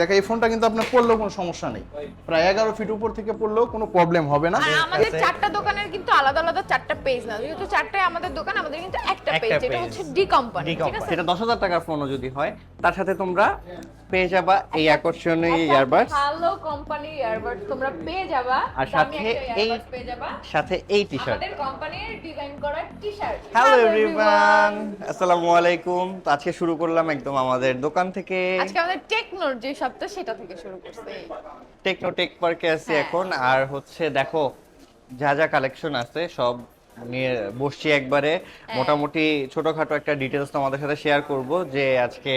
দেখা এই ফোনটা কিন্তু আপনার পড়লেও কোনো সমস্যা নেই। প্রায় এগারো ফিট উপর থেকে পড়লেও কোনো প্রবলেম হবে না। আমাদের চারটা দোকানের কিন্তু আলাদা আলাদা চারটা পেজ না। যেহেতু চারটায় আমাদের দোকান আমাদের কিন্তু একটা পেজ যেটা হচ্ছে ডি কোম্পানি ঠিক আছে? দশ হাজার টাকার ফোনও যদি হয় তার সাথে তোমরা পেয়ে যাবা এই আকর্ষণীয় ইয়ারবাডস ভালো কোম্পানির ইয়ারবাডস তোমরা পেয়ে যাবা। আর সাথে এই পেয়ে যাবা। সাথে এই টি শার্ট আমাদের কোম্পানির ডিজাইন করা টি-শার্ট হ্যালো এভরিওয়ান আসসালামু আলাইকুম। তো আজকে শুরু করলাম একদম আমাদের দোকান থেকে। আজকে আমাদের টেকনোর যে সপ্তাহ সেটা থেকে শুরু করছে টেকনো টেক পার্কে আছি হ্যাঁ। এখন আর হচ্ছে দেখো যা যা কালেকশন আছে সব নিয়ে বসছি একবারে হ্যাঁ। মোটামুটি ছোটখাটো একটা ডিটেলস তোমাদের সাথে শেয়ার করব যে আজকে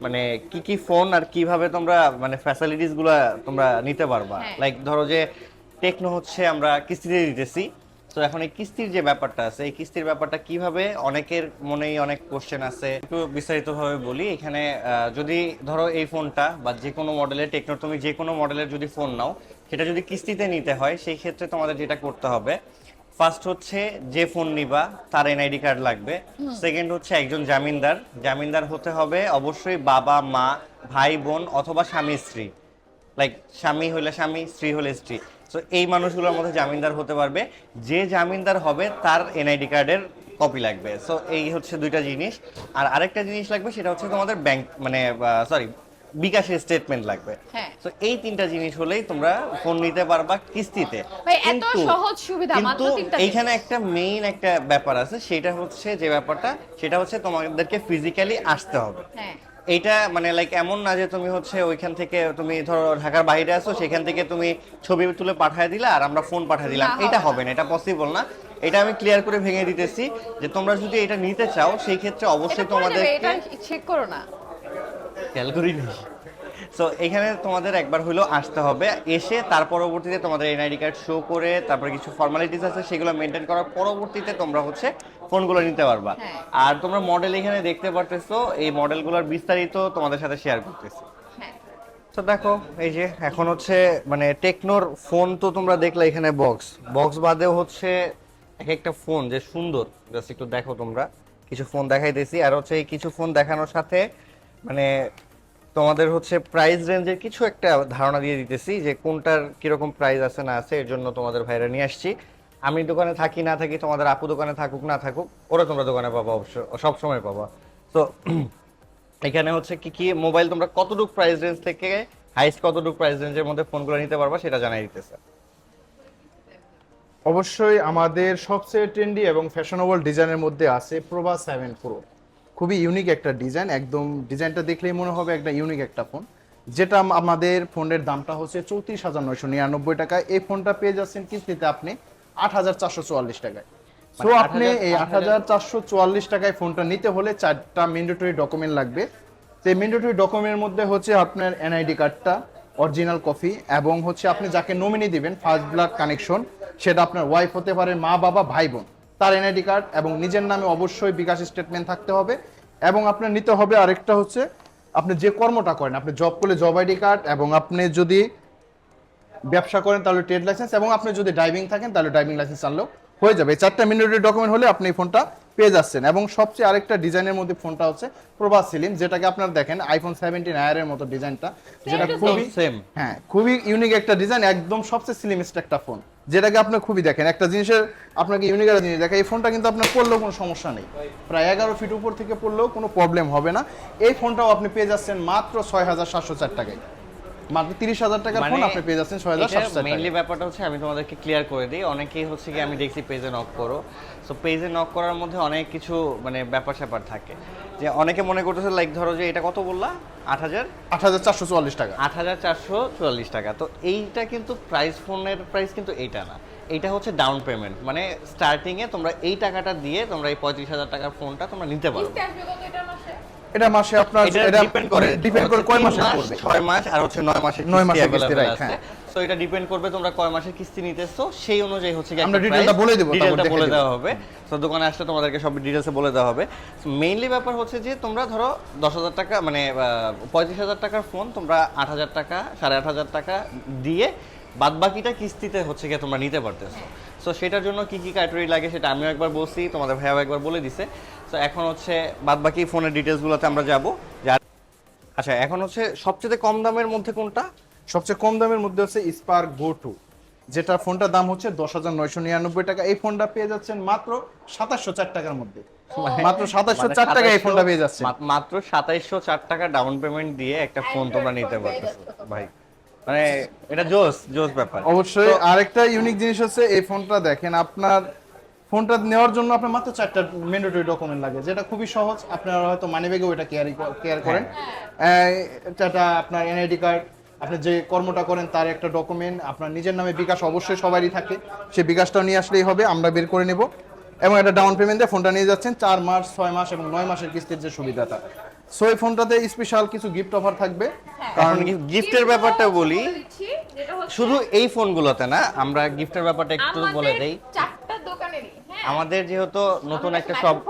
মানে কি কি ফোন আর কীভাবে তোমরা মানে ফ্যাসিলিটিসগুলা তোমরা নিতে পারবা হ্যাঁ। লাইক ধরো যে টেকনো হচ্ছে আমরা কিস্তিতে দিতেছি তো এখন এই কিস্তির যে ব্যাপারটা আছে এই কিস্তির ব্যাপারটা কীভাবে অনেকের মনেই অনেক কোশ্চেন আছে। একটু বিস্তারিতভাবে বলি এখানে যদি ধরো এই ফোনটা বা যে কোনো মডেলের টেকনো তুমি যে কোনো মডেলের যদি ফোন নাও সেটা যদি কিস্তিতে নিতে হয় সেই ক্ষেত্রে তোমাদের যেটা করতে হবে ফার্স্ট হচ্ছে যে ফোন নিবা তার এনআইডি কার্ড লাগবে। সেকেন্ড হচ্ছে একজন জামিনদার। জামিনদার হতে হবে অবশ্যই বাবা মা ভাই বোন অথবা স্বামী স্ত্রী। লাইক স্বামী হলে স্বামী স্ত্রী হলে স্ত্রী। তো এই মানুষগুলোর মধ্যে জামিনদার হতে পারবে। যে জামিনদার হবে তার এনআইডি কার্ডের কপি লাগবে। সো এই হচ্ছে দুইটা জিনিস। আর আরেকটা জিনিস লাগবে সেটা হচ্ছে তোমাদের ব্যাংক মানে সরি বিকাশের স্টেটমেন্ট লাগবে। হ্যাঁ। তো এই তিনটা জিনিস হলেই তোমরা ফোন নিতে পারবা কিস্তিতে। এত কিন্তু- সহজ সুবিধা মাত্র কিন্তু এইখানে একটা মেইন একটা ব্যাপার আছে সেটা হচ্ছে যে ব্যাপারটা সেটা হচ্ছে তোমাদেরকে ফিজিক্যালি আসতে হবে। হ্যাঁ। এইটা মানে লাইক এমন না যে তুমি হচ্ছে ওইখান থেকে তুমি ধরো ঢাকার বাইরে আসো সেখান থেকে তুমি ছবি তুলে পাঠিয়ে দিলা আর আমরা ফোন পাঠিয়ে দিলাম। এটা হবে না। এটা পসিবল না। এটা আমি ক্লিয়ার করে ভেঙে দিতেছি যে তোমরা যদি এটা নিতে চাও সেই ক্ষেত্রে অবশ্যই তোমাদেরকে এটা চেক করো না। খেয়াল করি নি সো এখানে তোমাদের একবার হলো আসতে হবে। এসে তার পরবর্তীতে তোমাদের এনআইডি কার্ড শো করে তারপরে কিছু ফর্মালিটিস আছে সেগুলো মেনটেন করার পরবর্তীতে তোমরা হচ্ছে ফোনগুলো নিতে পারবা। হ্যাঁ। আর তোমরা মডেল এখানে দেখতে পারতেছো এই মডেলগুলোর বিস্তারিত তোমাদের সাথে শেয়ার করতেছি। হ্যাঁ। তো দেখো এই যে এখন হচ্ছে মানে টেকনোর ফোন তো তোমরা দেখলে এখানে বক্স বক্স বাদেও হচ্ছে এক একটা ফোন যে সুন্দর। জাস্ট একটু দেখো তোমরা। কিছু ফোন দেখাইতেছি। আর হচ্ছে এই কিছু ফোন দেখানোর সাথে মানে তোমাদের হচ্ছে প্রাইস রেঞ্জের কিছু একটা ধারণা দিয়ে দিতেছি যে কোনটার কীরকম প্রাইস আছে না আছে এর জন্য তোমাদের ভাইরা নিয়ে আসছি। আমি দোকানে থাকি, না থাকি, তোমাদের আপু দোকানে থাকুক, না থাকুক, ওরা তোমরা দোকানে পাবা অবশ্য সব সময় পাবা। তো এখানে হচ্ছে কি কি মোবাইল তোমরা কতটুকু প্রাইস রেঞ্জ থেকে হাইস্ট কতটুকু প্রাইস রেঞ্জের মধ্যে ফোনগুলো নিতে পারবা সেটা জানাই দিতেছে। অবশ্যই আমাদের সবচেয়ে ট্রেন্ডি এবং ফ্যাশনেবল ডিজাইনের মধ্যে আছে প্রভা সেভেন প্রো খুবই ইউনিক একটা ডিজাইন একদম ডিজাইনটা দেখলেই মনে হবে একটা ইউনিক একটা ফোন যেটা আমাদের ফোনের দামটা হচ্ছে চৌত্রিশ হাজার নয়শো নিরানব্বই টাকা। এই ফোনটা পেয়ে যাচ্ছেন কিস্তিতে আপনি আট হাজার চারশো চুয়াল্লিশ টাকায়। সো মানে আপনি এই আট হাজার চারশো চুয়াল্লিশ টাকায় ফোনটা নিতে হলে চারটা ম্যান্ডেটরি ডকুমেন্ট লাগবে। সেই ম্যান্ডেটরি ডকুমেন্টের মধ্যে হচ্ছে আপনার এনআইডি কার্ডটা অরিজিনাল কপি এবং হচ্ছে আপনি যাকে নমিনি দিবেন ফার্স্ট ব্লাড কানেকশন সেটা আপনার ওয়াইফ হতে পারে মা বাবা ভাই বোন। তার এনআইডি কার্ড এবং নিজের নামে অবশ্যই বিকাশ স্টেটমেন্ট থাকতে হবে। এবং আপনার নিতে হবে আরেকটা হচ্ছে আপনি যে কর্মটা করেন আপনি জব করলে জব আইডি কার্ড এবং আপনি যদি ব্যবসা করেন তাহলে ট্রেড লাইসেন্স এবং আপনি যদি ড্রাইভিং থাকেন তাহলে ড্রাইভিং লাইসেন্স আনলেও হয়ে যাবে। এই চারটা মিনিটের ডকুমেন্ট হলে আপনি এই ফোনটা পেয়ে যাচ্ছেন। এবং সবচেয়ে আরেকটা ডিজাইনের মধ্যে ফোনটা হচ্ছে প্রভাস সিলিম যেটাকে আপনারা দেখেন আইফোন সেভেন্টিন আয়ারের মতো ডিজাইনটা যেটা খুবই সেম হ্যাঁ খুবই ইউনিক একটা ডিজাইন একদম সবচেয়ে স্লিমেস্ট একটা ফোন যেটাকে আপনি খুবই দেখেন। একটা জিনিসের আপনাকে ইউনিক একটা জিনিস দেখেন এই ফোনটা কিন্তু আপনার পড়লেও কোনো সমস্যা নেই। প্রায় এগারো ফিট উপর থেকে পড়লেও কোনো প্রবলেম হবে না। এই ফোনটাও আপনি পেয়ে যাচ্ছেন মাত্র ছয় হাজার সাতশো চার টাকায়। মাত্র তিরিশ হাজার টাকার ফোন আপনি পেয়ে যাচ্ছেন ছয় হাজার সাতশো চার মেইনলি ব্যাপারটা হচ্ছে আমি তোমাদেরকে ক্লিয়ার করে দিই। অনেকেই হচ্ছে কি আমি দেখছি পেজে নক করো। সো পেজে নক করার মধ্যে অনেক কিছু মানে ব্যাপার স্যাপার থাকে। যে অনেকে মনে করতেছে লাইক ধরো যে এটা কত বললা? আট হাজার? আট হাজার চারশো চুয়াল্লিশ টাকা। আট হাজার চারশো চুয়াল্লিশ টাকা। তো এইটা কিন্তু প্রাইস ফোনের প্রাইস কিন্তু এইটা না। এইটা হচ্ছে ডাউন পেমেন্ট মানে স্টার্টিং এ তোমরা এই টাকাটা দিয়ে তোমরা এই পঁয়ত্রিশ হাজার টাকার ফোনটা তোমরা নিতে পারো। এটা মাসে আপনার এটা ডিপেন্ড করে ডিপেন্ড করে কয় মাসে মাস, পড়বে ছয় মাস আর হচ্ছে নয় মাসের নয় মাসের কিস্তি আছে। হ্যাঁ। তো এটা ডিপেন্ড করবে তোমরা কয় মাসের কিস্তি নিতেছো সেই অনুযায়ী হচ্ছে কি আমরা detailটা বলে দেবো, তারপর ডিটেলটা বলে দেওয়া হবে। তো দোকানে আসলে তোমাদেরকে সব ডিটেলসে বলে দেওয়া হবে। মেইনলি ব্যাপার হচ্ছে যে তোমরা ধরো দশ হাজার টাকা মানে পঁয়ত্রিশ হাজার টাকার ফোন তোমরা আট হাজার টাকা সাড়ে আট হাজার টাকা দিয়ে বাদ বাকিটা কিস্তিতে হচ্ছে গিয়ে তোমরা নিতে পারতেছো। সো সেটার জন্য কি কি ক্রাইটেরিয়া লাগে সেটা আমিও একবার বলছি তোমাদের ভাইয়াও একবার বলে দিছে। তো এখন হচ্ছে বাদ বাকি ফোনের ডিটেলসগুলোতে আমরা যাব। যা আচ্ছা এখন হচ্ছে সবচেয়ে কম দামের মধ্যে কোনটা? সবচেয়ে কম দামের মধ্যে হচ্ছে স্পার্ক গো টু যেটা ফোনটার দাম হচ্ছে দশ হাজার নয়শো নিরানব্বই টাকা। এই ফোনটা পেয়ে যাচ্ছেন মাত্র সাতাশশো চার টাকার মধ্যে। মাত্র সাতাশশো মানে চার টাকায় এই 2700 ফোনটা পেয়ে যাচ্ছে মাত্র সাতাইশশো চার টাকা ডাউন পেমেন্ট দিয়ে একটা ফোন তোমরা নিতে পারতেছো ভাই। মানে এটা জোস জোস ব্যাপার। অবশ্যই আরেকটা ইউনিক জিনিস হচ্ছে এই ফোনটা দেখেন আপনার ফোনটা নেওয়ার জন্য আপনার মাত্র চারটা ম্যান্ডেটরি ডকুমেন্ট লাগে যেটা খুবই সহজ। আপনারা হয়তো মানি ব্যাগে ওইটা কেয়ারি কেয়ার করেন। হ্যাঁ। আহ, এটা আপনার এনআইডি কার্ড আপনি যে কর্মটা করেন তার একটা ডকুমেন্ট আপনার নিজের নামে বিকাশ অবশ্যই সবারই থাকে। সেই বিকাশটাও নিয়ে আসলেই হবে আমরা বের করে নেব। এবং একটা ডাউন পেমেন্ট দিয়ে ফোনটা নিয়ে যাচ্ছেন চার মাস ছয় মাস এবং নয় মাসের কিস্তির যে সুবিধাটা। সো এই ফোনটাতে স্পেশাল কিছু গিফট অফার থাকবে। কারণ গিফটের ব্যাপারটা বলি। বলে দিচ্ছি, যেটা হচ্ছে শুধু এই ফোনগুলোতে না আমরা গিফটের ব্যাপারটা একটু বলে দেই। চারটা দোকানেরই হ্যাঁ। আমাদের যেহেতু নতুন একটা সব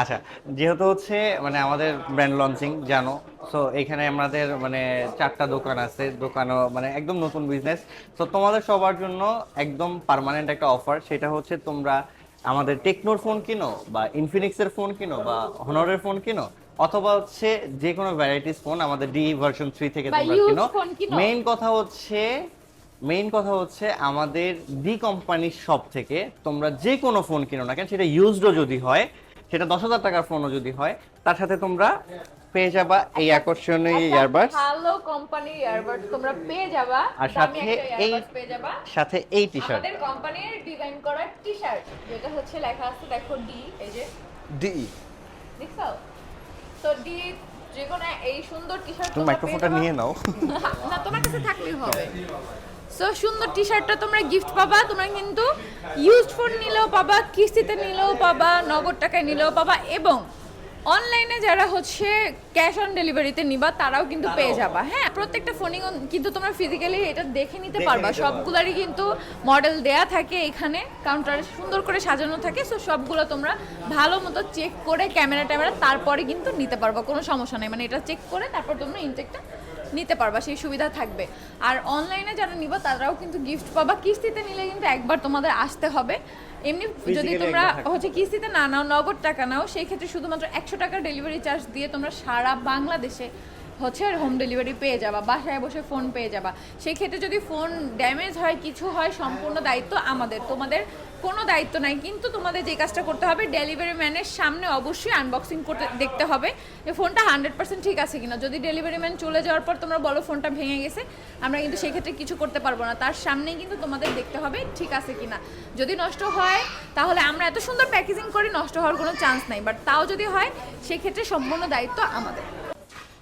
আচ্ছা যেহেতু হচ্ছে মানে আমাদের ব্র্যান্ড লঞ্চিং জানো। সো এখানে আমাদের মানে চারটা দোকান আছে। দোকানও মানে একদম নতুন বিজনেস তো তোমাদের সবার জন্য একদম পার্মানেন্ট একটা অফার সেটা হচ্ছে তোমরা আমাদের টেকনোর ফোন কিনো বা ইনফিনিক্সের ফোন কিনো বা হনরের ফোন কিনো অথবা হচ্ছে যে কোনো ভ্যারাইটিস ফোন আমাদের ডি ভার্সন থ্রি থেকে তোমরা কিনো। মেইন কথা হচ্ছে মেইন কথা হচ্ছে আমাদের ডি কোম্পানির শপ থেকে তোমরা যে কোনো ফোন কিনো না কেন সেটা ইউজডও যদি হয় সেটা দশ হাজার টাকার ফোনও যদি হয় তার সাথে তোমরা পেয়ে যাবা এই আকর্ষণীয় ইয়ারবাডস ভালো কোম্পানির ইয়ারবাডস তোমরা পেয়ে যাবা। আর সাথে এই পেয়ে যাবা। সাথে এই টি শার্ট আমাদের কোম্পানির ডিজাইন করা টি শার্ট যেটা হচ্ছে লেখা আছে দেখো ডি এই যে। ডিই দেখছ? তো ডি যে কোনো এই সুন্দর টি শার্ট তুমি মাইক্রোফোনটা নিয়ে নাও। না তোমার কাছে থাকলেই হবে। সো সুন্দর টি শার্টটা তোমরা গিফট পাবা তোমরা কিন্তু ইউজড ফোন নিলেও পাবা কিস্তিতে নিলেও পাবা নগদ টাকায় নিলেও পাবা এবং অনলাইনে যারা হচ্ছে ক্যাশ অন ডেলিভারিতে নিবা তারাও কিন্তু পেয়ে যাবা। হ্যাঁ প্রত্যেকটা ফোনই কিন্তু তোমরা ফিজিক্যালি এটা দেখে নিতে পারবা। নিতে পারবা। সবগুলারই কিন্তু মডেল দেয়া থাকে এখানে। কাউন্টারে সুন্দর করে সাজানো থাকে সো সবগুলো তোমরা ভালো মতো চেক করে ক্যামেরা ট্যামেরা তারপরে কিন্তু নিতে পারবা। কোনো সমস্যা নেই। মানে এটা চেক করে তারপর তোমরা ইনটেকটা নিতে পারবা। সেই সুবিধা থাকবে। আর অনলাইনে যারা নিবা তারাও কিন্তু গিফট পাবা। কিস্তিতে নিলে কিন্তু একবার তোমাদের আসতে হবে। এমনি যদি তোমরা হচ্ছে কিস্তিতে না নাও নগদ টাকা নাও সেই ক্ষেত্রে শুধুমাত্র একশো টাকার ডেলিভারি চার্জ দিয়ে তোমরা সারা বাংলাদেশে হচ্ছে হোম ডেলিভারি পেয়ে যাবা বাসায় বসে ফোন পেয়ে যাবা। সেই ক্ষেত্রে যদি ফোন ড্যামেজ হয় কিছু হয় সম্পূর্ণ দায়িত্ব আমাদের। তোমাদের কোনো দায়িত্ব নাই, কিন্তু তোমাদের যে কাজটা করতে হবে ডেলিভারি ম্যানের সামনে অবশ্যই আনবক্সিং করতে, দেখতে হবে যে ফোনটা হান্ড্রেড পার্সেন্ট ঠিক আছে কিনা। যদি ডেলিভারি ম্যান চলে যাওয়ার পর তোমরা বলো ফোনটা ভেঙে গেছে, আমরা কিন্তু সেক্ষেত্রে কিছু করতে পারব না। তার সামনেই কিন্তু তোমাদের দেখতে হবে ঠিক আছে কিনা। যদি নষ্ট হয়, তাহলে আমরা এত সুন্দর প্যাকেজিং করি, নষ্ট হওয়ার কোনো চান্স নাই। বাট তাও যদি হয়, সেক্ষেত্রে সম্পূর্ণ দায়িত্ব আমাদের।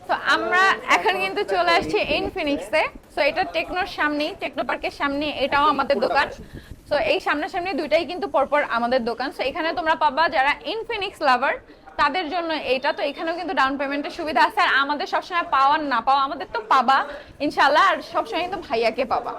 তো আমরা এখন কিন্তু চলে আসছি ইনফিনিক্সে সো এটা টেকনোর সামনেই টেকনো পার্কের সামনে এটাও আমাদের দোকান। সো এই সামনাসামনি দুইটাই কিন্তু পরপর আমাদের দোকান। সো এখানে তোমরা পাবা যারা ইনফিনিক্স লাভার তাদের জন্য এটা তো এখানেও কিন্তু ডাউন পেমেন্টের সুবিধা আছে। আর আমাদের সবসময় পাওয়ার না পাওয়া আমাদের তো পাবা ইনশাল্লাহ আর সবসময় কিন্তু ভাইয়াকে পাবা।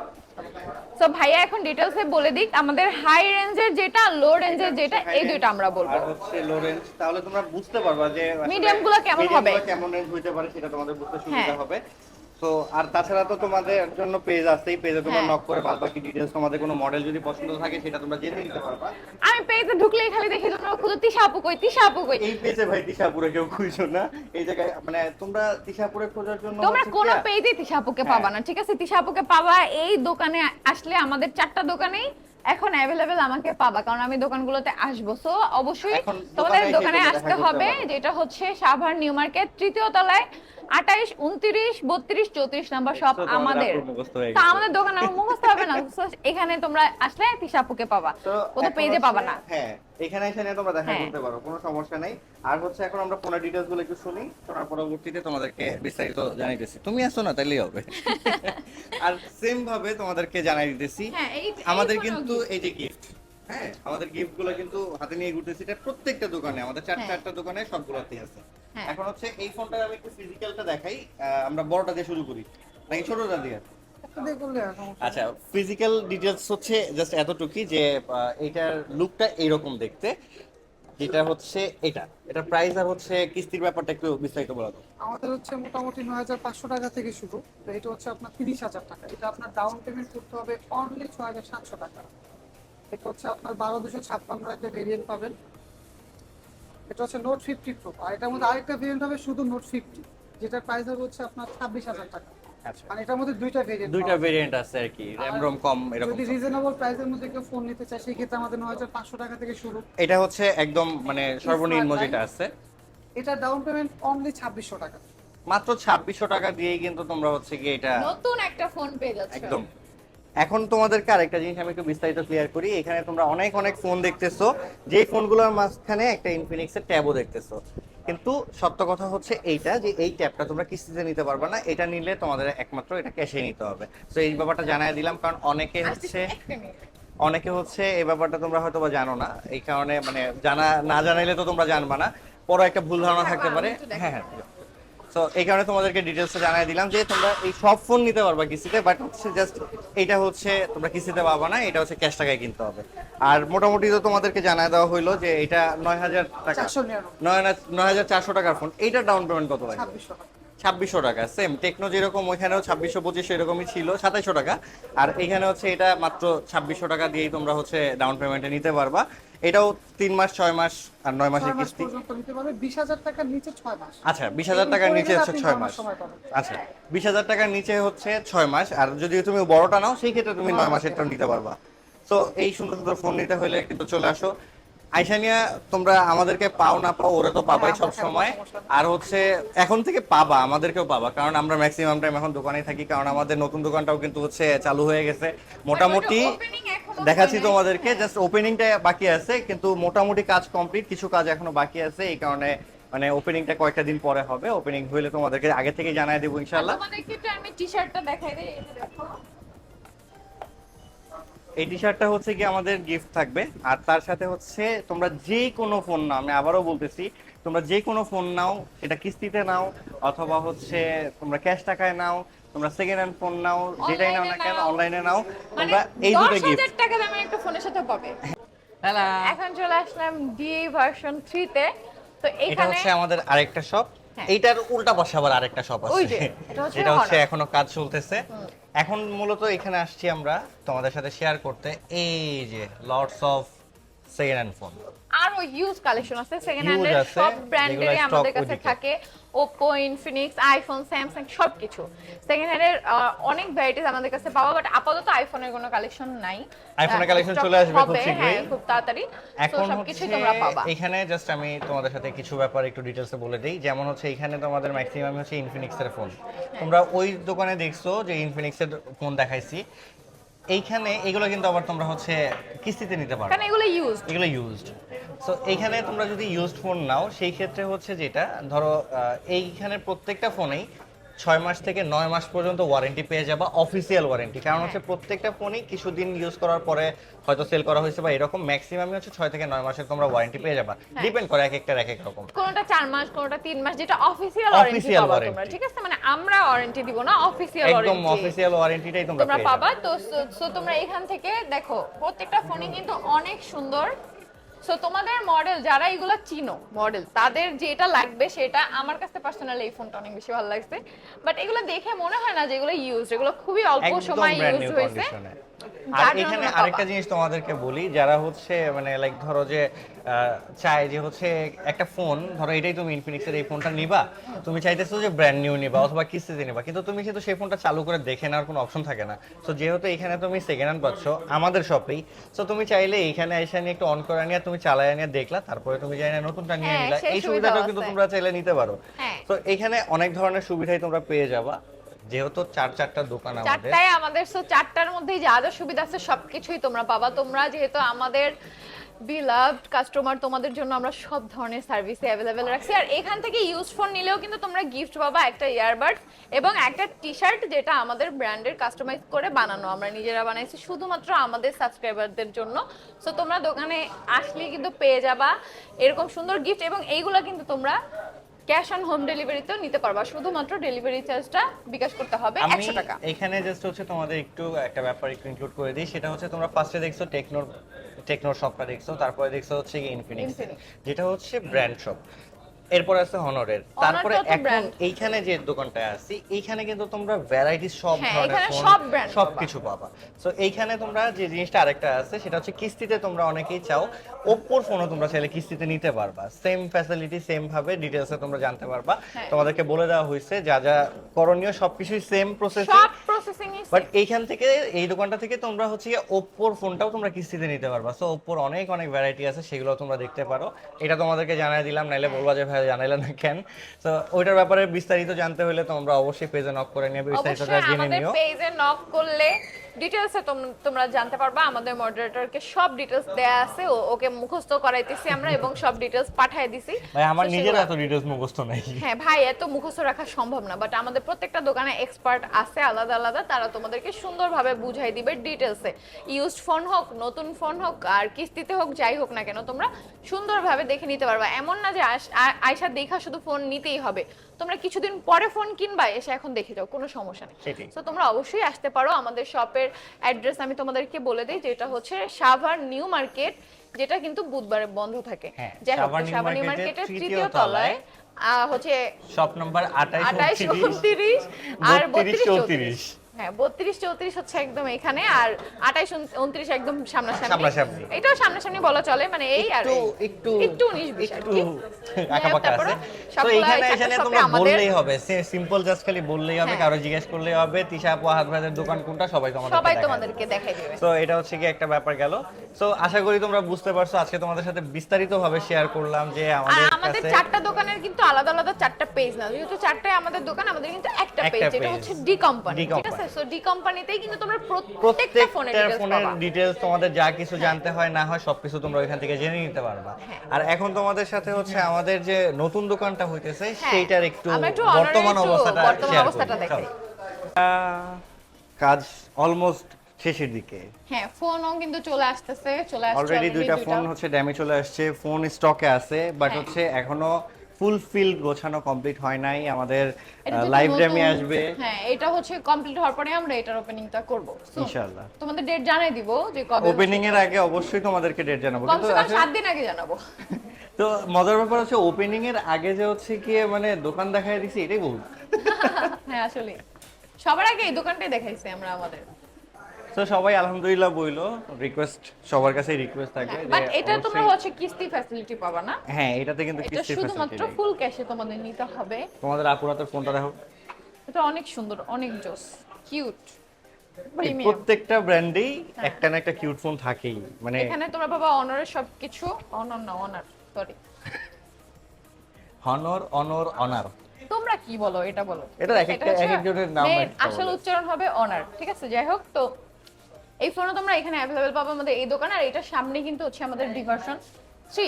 সো ভাইয়া এখন ডিটেলসে বলে দিক। আমাদের হাই রেঞ্জের যেটা লো রেঞ্জের যেটা এই দুইটা আমরা বলব। আর হচ্ছে লো রেঞ্জ তাহলে তোমরা বুঝতে পারবা যে Medium গুলো কেমন হবে? কেমন রেঞ্জ হইতে পারে সেটা তোমাদের বুঝতে সুবিধা হ্যাঁ। হবে। তো আর তাছাড়া তো তোমাদের জন্য পেজ আছেই পেজে তোমরা হ্যাঁ। নক করে বাদ বাকি ডিটেলস তোমাদের কোনো মডেল যদি পছন্দ থাকে সেটা তোমরা জেনে নিতে পারবা আমি পেজে ঢুকলেই খালি দেখি তোমরা খুঁজো তিশা আপু কই তিশা আপু কই এই পেজে ভাই তিশাপুরে কেউ খুঁজছো না এই জায়গায় মানে তোমরা তিশাপুরে খোঁজার জন্য তোমরা কোনো পেজে তিশাপুকে হ্যাঁ। পাবা না ঠিক আছে তিশাপুকে পাবা এই দোকানে আসলে আমাদের চারটা দোকানেই এখন অ্যাভেলেবেল আমাকে পাবা কারণ আমি দোকানগুলোতে আসব সো অবশ্যই তোমাদের দোকানে আসতে হবে হবে। যেটা হচ্ছে সাভার নিউ মার্কেট তৃতীয় তলায় আঠাইশ উনত্রিশ বত্রিশ চৌত্রিশ নাম্বার সব আমাদের। তো। আমাদের দোকানে আমার মুখস্থ হবে না এখানে তোমরা আসলে তিশাপুকে পাবা। কোনো পেজে পাবা না। হ্যাঁ এখানে এসে নিয়ে তোমরা দেখা হ্যাঁ। করতে পারো কোনো সমস্যা নাই। আর হচ্ছে এখন আমরা ফোনের ডিটেলসগুলো একটু শুনি শোনার পরবর্তীতে তোমাদেরকে বিস্তারিত জানাইতেছি। তুমি আসো না তাইলেই হবে। আর সেম ভাবে তোমাদেরকে জানাই দিতেছি। হ্যাঁ, আমাদের কিন্তু এই যে গিফট হ্যাঁ আমাদের গিফটগুলো কিন্তু হাতে নিয়ে ঘুরতেছি। এটা প্রত্যেকটা দোকানে আমাদের চার হ্যাঁ। চারটা দোকানে সবগুলোতেই আছে। হ্যাঁ। এখন হচ্ছে এই ফোনটা আমি একটু ফিজিক্যালটা দেখাই আমরা বড়টা দিয়ে শুরু করি। নাকি ছোটটা দিয়ে? আচ্ছা ফিজিক্যাল ডিটেলস হচ্ছে জাস্ট এতটুকুই যে এটার লুকটা এইরকম দেখতে যেটা হচ্ছে এটা। এটা প্রাইস আর হচ্ছে কিস্তির ব্যাপারটা একটু বিস্তারিত বলা। দাও আমাদের হচ্ছে মোটামুটি নয় হাজার পাঁচশো টাকা থেকে শুরু। তো এটা হচ্ছে আপনার তিরিশ হাজার টাকা। এটা আপনার ডাউন পেমেন্ট করতে হবে অনলি ছয় হাজার সাতশো টাকা। এটা হচ্ছে আপনার বারো দুশো ছাপ্পান্ন একটা ভেরিয়েন্ট পাবেন। এটা হচ্ছে নোট ফিফটি প্রো আর এটার মধ্যে আরেকটা ভেরিয়েন্ট হবে শুধু নোট ফিফটি যেটার প্রাইস হবে হচ্ছে আপনার ছাব্বিশ হাজার টাকা। আচ্ছা। এটার মধ্যে দুইটা ভেরিয়েন্ট দুইটা ভেরিয়েন্ট আছে আর কি র্যাম রোম কম এরকম যদি রিজনেবল প্রাইসের মধ্যে কেউ ফোন নিতে চায় সেই ক্ষেত্রে আমাদের নয় হাজার পাঁচশো টাকা থেকে শুরু। এটা হচ্ছে একদম মানে সর্বনিম্ন যেটা আছে। এটা ডাউন পেমেন্ট অনলি ছাব্বিশশো টাকা। মাত্র ছাব্বিশশো টাকা দিয়েই কিন্তু তোমরা হচ্ছে কি এটা নতুন একটা ফোন পেয়ে যাচ্ছ। একদম। এখন তোমাদেরকে আরেকটা জিনিস আমি একটু বিস্তারিত ক্লিয়ার করি। এখানে তোমরা অনেক অনেক ফোন দেখতেছো। যে ফোনগুলোর মাঝখানে একটা ইনফিনিক্স এর ট্যাবও দেখতেছো। কিন্তু সত্য কথা হচ্ছে এইটা যে এই ট্যাবটা তোমরা কিস্তিতে নিতে পারবে না। এটা নিলে তোমাদের একমাত্র এটা ক্যাশে নিতে হবে। তো এই ব্যাপারটা জানাই দিলাম কারণ অনেকে হচ্ছে অনেকে হচ্ছে এই ব্যাপারটা তোমরা হয়তো বা জানো না। এই কারণে মানে জানা না জানাইলে তো তোমরা জানবা না। পরে একটা ভুল ধারণা থাকতে পারে। হ্যাঁ হ্যাঁ তো এই কারণে তোমাদেরকে ডিটেলসে জানাই দিলাম যে তোমরা এই সব ফোন নিতে পারবা কিস্তিতে বাট হচ্ছে জাস্ট এইটা হচ্ছে তোমরা কিস্তিতে পাবা না এটা হচ্ছে ক্যাশ টাকায় কিনতে হবে। আর মোটামুটি তো তোমাদেরকে জানাই দেওয়া হইল যে এটা নয় হাজার টাকা। নয় হাজার- নয় হাজার চারশো টাকার ফোন এইটার ডাউন পেমেন্ট কত লাগে ছাব্বিশশো টাকা সেম টেকনো যেরকম ওইখানেও ছাব্বিশশো পঁচিশশো এরকমই ছিল সাতাইশশো টাকা। আর এখানে হচ্ছে এটা মাত্র ছাব্বিশশো টাকা দিয়েই তোমরা হচ্ছে ডাউন পেমেন্টে নিতে পারবা। এটাও তিন মাস ছয় মাস আর নয় মাসের কিস্তি। পর্যন্ত নিতে পারবে। বিশ হাজার টাকার নিচে ছয় মাস। আচ্ছা বিশ হাজার টাকার নিচে হচ্ছে ছয় মাস। আচ্ছা বিশ হাজার টাকার নিচে হচ্ছে ছয় মাস। আর যদি তুমি বড়টা নাও সেই ক্ষেত্রে তুমি নয় মাসেরটা নিতে পারবা। তো এই সুন্দর সুন্দর ফোন নিতে হলে কিন্তু চলে আসো। আইসানিয়া তোমরা আমাদেরকে পাও না পাও ওরা তো পাবাই সব সময় আর হচ্ছে এখন থেকে পাবা আমাদেরকেও পাবা কারণ আমরা ম্যাক্সিমাম টাইম এখন দোকানেই থাকি কারণ আমাদের নতুন দোকানটাও কিন্তু হচ্ছে চালু হয়ে গেছে। মোটামুটি দেখাচ্ছি তোমাদেরকে জাস্ট ওপেনিংটা বাকি আছে কিন্তু মোটামুটি কাজ কমপ্লিট কিছু কাজ এখনও বাকি আছে এই কারণে মানে ওপেনিংটা কয়েকটা দিন পরে হবে ওপেনিং হইলে তোমাদেরকে আগে থেকে জানাই দেবো তোমাদেরকে একটু আমি টি-শার্টটা দেখাই দিই দেখো। এই টি শার্টটা হচ্ছে কি আমাদের গিফট থাকবে। আর তার সাথে হচ্ছে তোমরা যে কোনো ফোন নাও আমি আবারও বলতেছি তোমরা যে কোনো ফোন নাও এটা কিস্তিতে নাও অথবা হচ্ছে তোমরা ক্যাশ টাকায় নাও তোমরা সেকেন্ড হ্যান্ড ফোন নাও যেটাই নাও না কেন অনলাইনে নাও মানে তোমরা এই দুটো গিফট টাকা দামের একটা ফোনের সাথে পাবে। হ্যালো। এখন চলে আসলাম ডি ভার্সন থ্রি তে তো এটা হচ্ছে আমাদের আরেকটা শপ হ্যাঁ। এইটার উল্টা পাশে আবার আরেকটা শপ ওই আছে। এটা হচ্ছে এটা হচ্ছে Honor। এখনও কাজ চলতেছে। এখন মূলত এখানে আসছি আমরা তোমাদের সাথে শেয়ার করতে। এই যে Lords of second hand phone আরও কালেকশন আছে সেকেন্ড হ্যান্ডের সব ব্র্যান্ডেরই আমাদের কাছে থাকে। ওপো ইনফিনিক্স আইফোন স্যামসাং সবকিছু। সেকেন্ড হ্যান্ডের অনেক ভ্যারাইটিস আমাদের কাছে পাওয়া বাট আপাতত আইফোনের কোনো কালেকশন নাই। collection stock চলে আসবে খুব শীঘ্রই। হ্যাঁ, খুব তাড়াতাড়ি। এখন তোমরা পাবা। এখানে জাস্ট আমি তোমাদের সাথে কিছু ব্যাপার একটু ডিটেলসে বলে দিই। যেমন হচ্ছে এখানে তোমাদের ম্যাক্সিমাম হচ্ছে ইনফিনিক্স এর ফোন তোমরা ওই দোকানে দেখছ যে ইনফিনিক্স এর ফোন দেখাইছি। এইখানে এগুলো কিন্তু আবার তোমরা হচ্ছে কিস্তিতে নিতে পারো। কারণ এগুলো ইউজ এগুলো ইউজড সো এইখানে তোমরা যদি ইউজড ফোন নাও সেই ক্ষেত্রে হচ্ছে যেটা ধরো আহ, এইখানে প্রত্যেকটা ফোনেই ছয় মাস থেকে নয় মাস পর্যন্ত ওয়ারেন্টি পেয়ে যাবা অফিসিয়াল ওয়ারেন্টি কারণ হচ্ছে প্রত্যেকটা ফোনই কিছুদিন ইউজ করার পরে হয়তো সেল করা হয়েছে বা এরকম ম্যাক্সিমামই হচ্ছে ছয় থেকে নয় মাসের তোমরা ওয়ারেন্টি পেয়ে যাবা। ডিপেন্ড করে এক একটার এক এক রকম। কোনটা চার মাস কোনটা তিন মাস যেটা অফিসিয়াল ওয়ারেন্টি পাবা তোমরা ঠিক আছে? মানে আমরা ওয়ারেন্টি দিব না অফিসিয়াল একদম অফিসিয়াল ওয়ারেন্টিটাই তোমরা পাবা। তো সো তোমরা এখান থেকে দেখো প্রত্যেকটা ফোনই কিন্তু অনেক সুন্দর। সো তোমাদের মডেল যারা এগুলো চিনো মডেল তাদের যেটা লাগবে সেটা আমার কাছে পার্সোনালি এই ফোনটা অনেক বেশি ভালো লাগছে। বাট এগুলো দেখে মনে হয় না যে এগুলো ইউজ এগুলো খুবই অল্প সময় ইউজ হয়েছে। আর এখানে আরেকটা। জিনিস তোমাদেরকে বলি যারা হচ্ছে মানে লাইক ধরো যে চায় যে হচ্ছে একটা ফোন ধরো এটাই তুমি ইনফিনিক্সের এই ফোনটা নিবা তুমি চাইতেছো যে ব্র্যান্ড নিউ নিবা অথবা কিস্তিতে নিবা কিন্তু তুমি কিন্তু সেই ফোনটা চালু করে দেখে নেওয়ার কোনো অপশন থাকে না। সো যেহেতু এখানে তুমি সেকেন্ড হ্যান্ড পাচ্ছ আমাদের শপেই সো তুমি চাইলে এখানে এসে নিয়ে একটু অন করে নিয়ে তুমি চালায় নিয়ে দেখলা তারপরে তুমি যাই না নতুনটা নিয়ে হ্যাঁ, নিলা এই সুবিধাটাও কিন্তু তোমরা চাইলে নিতে পারো। হ্যাঁ। তো এখানে অনেক ধরনের সুবিধাই তোমরা পেয়ে যাবা। যেহেতু চার চারটা দোকান চারটায় আমাদের সো চারটার মধ্যেই যা যা সুবিধা আছে সবকিছুই তোমরা পাবা। তোমরা যেহেতু আমাদের বিলাভড কাস্টমার তোমাদের জন্য আমরা সব ধরনের সার্ভিস অ্যাভেলেবেল রাখছি। আর এখান থেকে ইউজ ফোন নিলেও কিন্তু তোমরা গিফট পাবা একটা ইয়ারবাড এবং একটা টি শার্ট যেটা আমাদের ব্র্যান্ডের কাস্টমাইজ করে বানানো আমরা নিজেরা বানাইছি, শুধুমাত্র আমাদের সাবস্ক্রাইবারদের জন্য। সো তোমরা দোকানে আসলে কিন্তু পেয়ে যাবা। এরকম সুন্দর গিফট এবং এইগুলো কিন্তু তোমরা ক্যাশ অন হোম ডেলিভারিতেও নিতে পারবা। শুধুমাত্র ডেলিভারি চার্জটা বিকাশ করতে হবে আমি একশো টাকা। এখানে জাস্ট হচ্ছে তোমাদের একটু একটা ব্যাপার একটু ইনক্লুড করে দিই। সেটা হচ্ছে তোমরা ফার্স্টে দেখছ টেকনোর টেকনোর শপটা দেখছ তারপরে দেখছ হচ্ছে ইনফিনিক্স যেটা হচ্ছে ব্র্যান্ড শপ এরপর আছে হনরের তারপরে এখন এইখানে যে দোকানটা আছে এইখানে কিন্তু তোমরা ভ্যারাইটি সব হ্যাঁ, ধরনের সব সব কিছু পাবা। সো এইখানে তোমরা যে জিনিসটা আরেকটা আছে সেটা হচ্ছে কিস্তিতে তোমরা অনেকেই চাও ওপ্পোর ফোনও তোমরা চাইলে কিস্তিতে নিতে পারবা। সেম ফ্যাসিলিটি সেম ভাবে ডিটেলসে তোমরা জানতে পারবা। হ্যাঁ। তোমাদেরকে বলে দেওয়া হয়েছে যা যা করণীয় সবকিছুই সেম প্রসেস সব প্রসেসিং বাট এইখান থেকে এই দোকানটা থেকে তোমরা হচ্ছে ওপ্পোর ফোনটাও তোমরা কিস্তিতে নিতে পারবা। সো ওপ্পোর অনেক অনেক ভ্যারাইটি আছে সেগুলো তোমরা দেখতে পারো। এটা তোমাদেরকে জানাই দিলাম নাইলে বলবা যে ভাই জানাইলে না কেন। তো ওইটার ব্যাপারে বিস্তারিত জানতে হলে তোমরা অবশ্যই পেজে নক করে নিয়ে বিস্তারিত জেনে আমাদের নিও। পেজে নক করলে ডিটেলসে তোমরা জানতে পারবা আমাদের মডারেটরকে সব ডিটেলস দেয়া আছে ওকে মুখস্থ করাইতেছি আমরা এবং সব ডিটেলস পাঠিয়ে দিছি। ভাই আমার নিজের এত ডিটেলস মুখস্থ নাই। হ্যাঁ ভাই এত মুখস্থ রাখা সম্ভব না বাট আমাদের প্রত্যেকটা দোকানে এক্সপার্ট আছে আলাদা আলাদা তারা তোমাদেরকে সুন্দরভাবে বুঝাই দিবে ডিটেলসে ইউজড ফোন হোক নতুন ফোন হোক আর কিস্তিতে হোক যাই হোক না কেন তোমরা সুন্দরভাবে দেখে নিতে পারবা। এমন না যে আয়সা দেখা শুধু ফোন নিতেই হবে। তোমরা কিছুদিন পরে ফোন কিনবা এসে এখন দেখে যাও কোনো সমস্যা নেই। তো তোমরা অবশ্যই আসতে পারো আমাদের শপের অ্যাড্রেস আমি তোমাদেরকে বলে দিই যেটা হচ্ছে সাভার নিউ মার্কেট যেটা কিন্তু বুধবারে বন্ধ থাকে। হ্যাঁ, যাই হোক সাভার নিউ মার্কেটের তৃতীয় তলায় আহ, হচ্ছে শপ নাম্বার 28 আঠাইশ 29 উনত্রিশ আর বত্রিশ চৌত্রিশ। হ্যাঁ বত্রিশ চৌত্রিশ হচ্ছে একদম এখানে আর আঠাইশ উনত্রিশ একদম সামনাসামনি। এটাও সামনাসামনি বলা চলে মানে এই আর একটু একটু উনিশ বিশ একটু বললেই হবে সিম্পল জাস্ট খালি বললেই হবে হ্যাঁ। কারও জিজ্ঞেস করলেই হবে তিশা আপু হাত দোকান কোনটা সবাই তোমাদের সবাই তোমাদেরকে দেখাই দেবে। তো এটা হচ্ছে কি একটা ব্যাপার গেল। তো আশা করি তোমরা বুঝতে পারছ আজকে তোমাদের সাথে বিস্তারিত ভাবে শেয়ার করলাম যে আমাদের আমাদের চারটা দোকানের কিন্তু আলাদা আলাদা চারটা পেজ না যেহেতু চারটায় আমাদের দোকান আমাদের কিন্তু একটা একটা পেজ যেটা হচ্ছে ডি কোম্পানি ঠিক আছে? সো ডি কোম্পানিতেই কিন্তু তোমরা প্রত্যেকটা ফোনের ডিটেইলস ফোনের পাবা। তোমাদের যা কিছু জানতে হয় না হয় সবকিছু তোমরা ওইখান থেকে জেনে নিতে পারবা। হ্যাঁ। আর এখন তোমাদের সাথে হচ্ছে আমাদের যে নতুন দোকানটা হইতেছে হ্যাঁ, সেইটার একটু বর্তমান অবস্থাটা বর্তমান অবস্থাটা দেখাই। কাজ অলমোস্ট শেষের দিকে। হ্যাঁ ফোনও কিন্তু চলে আসতেছে চলে আসছে অলরেডি দুইটা ফোন হচ্ছে ড্যামে চলে আসছে ফোন স্টকে আছে বাট হ্যাঁ। হচ্ছে এখনও ফুলফিল গোছানো কমপ্লিট হয় নাই আমাদের লাইভ ড্যামে আসবে। হ্যাঁ এটা হচ্ছে কমপ্লিট হওয়ার পরে আমরা এটার ওপেনিংটা করব। ইনশাআল্লাহ। তোমাদের ডেট জানাই দিব যে কবে ওপেনিং এর আগে অবশ্যই তোমাদেরকে ডেট জানাব। কিন্তু কমসে কম সাত দিন আগে জানাব। তো মজার ব্যাপার হচ্ছে ওপেনিং এর আগে যে হচ্ছে কি মানে দোকান দেখায় দিছি এটাই বহুত হ্যাঁ আসলে সবার আগে এই দোকানটাই দেখাইছি আমরা আমাদের। তো সবাই আলহামদুলিল্লাহ বইলো। রিকোয়েস্ট সবার কাছে রিকোয়েস্ট থাকে বাট এটা তোমরা হচ্ছে কিস্তি ফ্যাসিলিটি পাবা না? হ্যাঁ এটাতে কিন্তু এটা কিস্তির শুধুমাত্র ফুল ক্যাশে তোমাদের নিতে হবে। তোমাদের ফোনটা দেখো। এটা অনেক সুন্দর অনেক জোস কিউট প্রত্যেকটা ব্র্যান্ডেই একটা না একটা কিউট ফোন থাকেই মানে এখানে তোমরা অনারের সবকিছু অনর না honour sorry honour honour honour তোমরা কি বলো এটা বলো। এটার এক একটা- এক একজনের নাম আসল উচ্চারণ হবে অনার ঠিক আছে? যাই হোক তো এই ফোনও তোমরা এখানে অ্যাভেলেবেল পাবে আমাদের এই দোকানে আর এটার সামনে কিন্তু হচ্ছে আমাদের ডিভার্সন থ্রি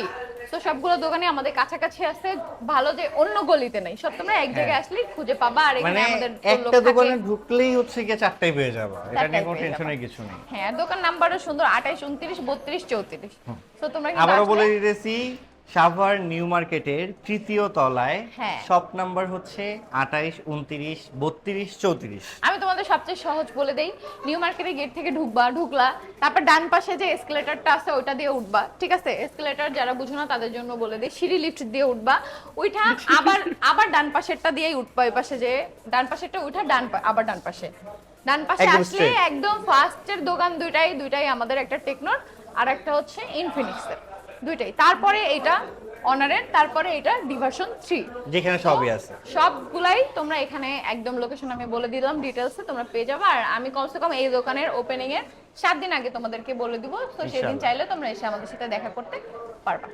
তো সবগুলো দোকানে আমাদের কাছাকাছি আছে। ভালো যে অন্য গলিতে নেই সব তোমরা এক জায়গায় আসলেই খুঁজে পাবা আর এখানে মানে আমাদের একটা দোকানে ঢুকলেই হচ্ছে গিয়ে চারটাই পেয়ে যাবে। এটা নিয়ে কোনো। টেনশনের কিছু নেই। হ্যাঁ দোকান নাম্বারও সুন্দর আঠাইশ উনত্রিশ বত্রিশ চৌত্রিশ। তো তোমরা আবারও বলে দিতেছি সাভার নিউ মার্কেটের তৃতীয় তলায়। হ্যাঁ। শপ নাম্বার হচ্ছে আঠাইশ উনত্রিশ বত্রিশ চৌত্রিশ। আমি তোমাদের সবচেয়ে সহজ বলে দেই নিউ মার্কেটের গেট থেকে ঢুকবা ঢুকলা তারপর ডান পাশে যে এসকেলেটরটা আছে ওইটা দিয়ে উঠবা ঠিক আছে? এসকেলেটর যারা বুঝো না তাদের জন্য বলে দেই সিঁড়ি লিফট দিয়ে উঠবা ওইটা আবার আবার ডান পাশেরটা দিয়েই উঠবা ওই পাশে যে ডান পাশেরটা উঠা ডান আবার ডান পাশে। ডান পাশে আসলে। একদম ফার্স্টের দোকান দুইটাই দুইটাই আমাদের একটা টেকনোর আর একটা হচ্ছে ইনফিনিক্সের দুইটাই। তারপরে এটা অনারের তারপরে এটা ডিভার্সন থ্রি যেখানে সবই আছে। সবগুলাই তোমরা এখানে একদম লোকেশন আমি বলে দিলাম ডিটেলসে তোমরা পেয়ে যাবে। আর আমি কমসে কম এই দোকানের ওপেনিং এর সাত দিন আগে তোমাদেরকে বলে দিব। তো সেদিন চাইলে তোমরা এসে আমাদের সাথে দেখা করতে পারবা।